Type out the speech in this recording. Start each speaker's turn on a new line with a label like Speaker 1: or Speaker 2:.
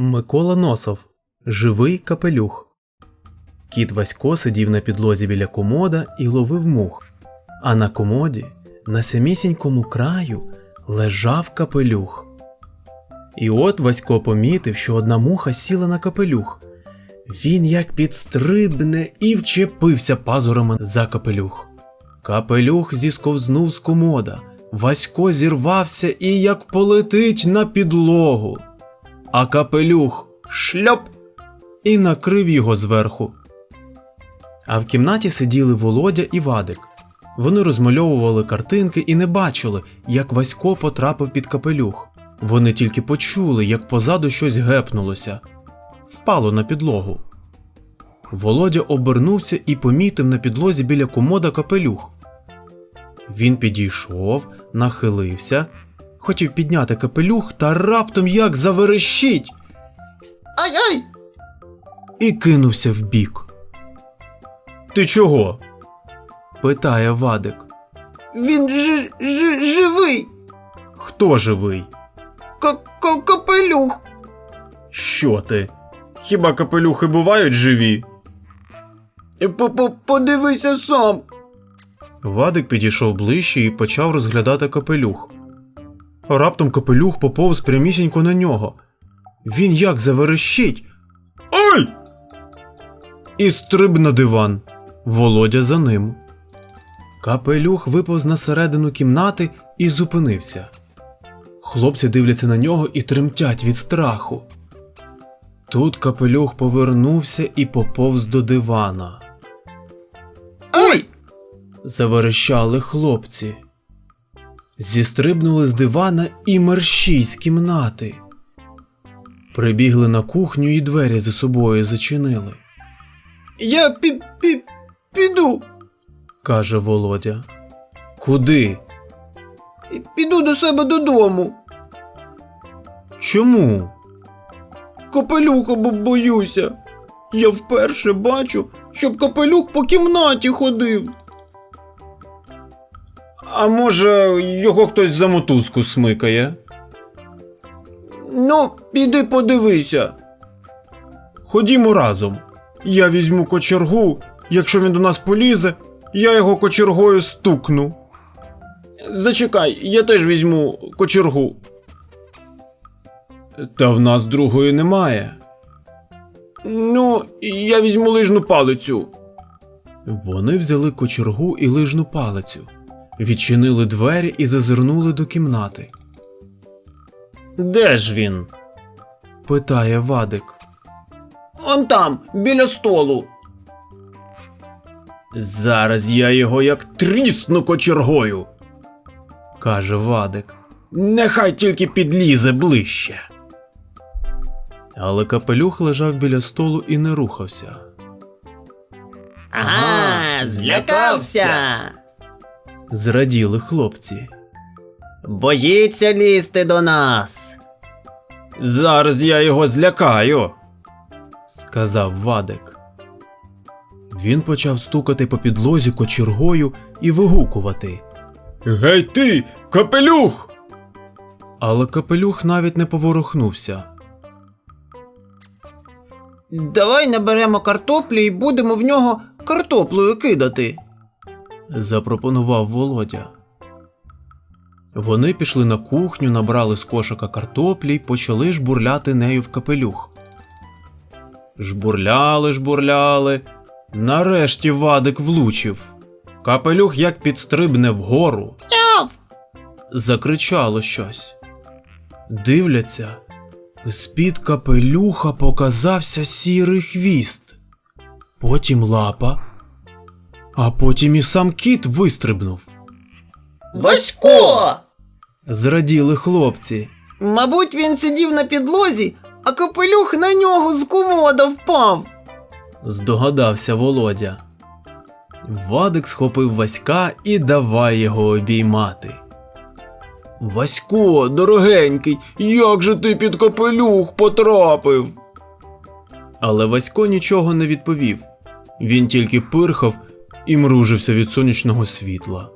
Speaker 1: Микола Носов Живий капелюх. Кіт Васько сидів на підлозі біля комода і ловив мух. А на комоді, на самісінькому краю, лежав капелюх. І от Васько помітив, що одна муха сіла на капелюх. Він як підстрибне і вчепився пазурами за капелюх. Капелюх зісковзнув з комода. Васько зірвався і як полетить на підлогу. А капелюх шльоп і накрив його зверху. А в кімнаті сиділи Володя і Вадик. Вони розмальовували картинки і не бачили, як Васько потрапив під капелюх. Вони тільки почули, як позаду щось гепнулося, впало на підлогу. Володя обернувся і помітив на підлозі біля комода капелюх. Він підійшов, нахилився, хотів підняти капелюх та раптом як заверещить
Speaker 2: Ай-ай!
Speaker 1: і кинувся вбік. Ти чого? питає Вадик.
Speaker 2: Він ж, ж, живий!
Speaker 1: Хто живий?
Speaker 2: К- к- капелюх!
Speaker 1: Що ти? Хіба капелюхи бувають живі?
Speaker 2: П- Подивися сам!
Speaker 1: Вадик підійшов ближче і почав розглядати капелюх. Раптом капелюх поповз прямісінько на нього. Він як заверещить. Ой! І стриб на диван. Володя за ним. Капелюх виповз на середину кімнати і зупинився. Хлопці дивляться на нього і тремтять від страху. Тут капелюх повернувся і поповз до дивана.
Speaker 2: Ой!
Speaker 1: Заверещали хлопці. Зістрибнули з дивана і мерщій з кімнати. Прибігли на кухню і двері за собою зачинили,
Speaker 2: Я пі- пі- піду!
Speaker 1: каже Володя. Куди?
Speaker 2: Піду до себе додому.
Speaker 1: Чому?
Speaker 2: Капелюха бо боюся. Я вперше бачу, щоб капелюх по кімнаті ходив.
Speaker 1: А може, його хтось за мотузку смикає?
Speaker 2: Ну, піди подивися.
Speaker 1: Ходімо разом. Я візьму кочергу. Якщо він до нас полізе, я його кочергою стукну.
Speaker 2: Зачекай, я теж візьму кочергу.
Speaker 1: Та в нас другої немає.
Speaker 2: Ну, я візьму лижну палицю.
Speaker 1: Вони взяли кочергу і лижну палицю, відчинили двері і зазирнули до кімнати. Де ж він? питає Вадик.
Speaker 2: Он там, біля столу.
Speaker 1: Зараз я його як трісну кочергою, каже Вадик. Нехай тільки підлізе ближче. Але капелюх лежав біля столу і не рухався.
Speaker 2: Ага, злякався.
Speaker 1: Зраділи хлопці.
Speaker 2: Боїться лізти до нас.
Speaker 1: Зараз я його злякаю, сказав Вадик. Він почав стукати по підлозі кочергою і вигукувати. Гей ти, капелюх! Але капелюх навіть не поворухнувся.
Speaker 2: Давай наберемо картоплі і будемо в нього картоплею кидати.
Speaker 1: Запропонував Володя. Вони пішли на кухню, набрали з кошика картоплі й почали жбурляти нею в капелюх. Жбурляли, жбурляли. Нарешті Вадик влучив. Капелюх як підстрибне вгору.
Speaker 2: Яв!
Speaker 1: Закричало щось. Дивляться, з-під капелюха показався сірий хвіст, потім лапа, а потім і сам кіт вистрибнув.
Speaker 2: Васько!
Speaker 1: Зраділи хлопці.
Speaker 2: Мабуть, він сидів на підлозі, а капелюх на нього з комода впав.
Speaker 1: здогадався Володя. Вадик схопив Васька і давай його обіймати. Васько, дорогенький, як же ти під капелюх потрапив? Але Васько нічого не відповів. Він тільки пирхав і мружився від сонячного світла.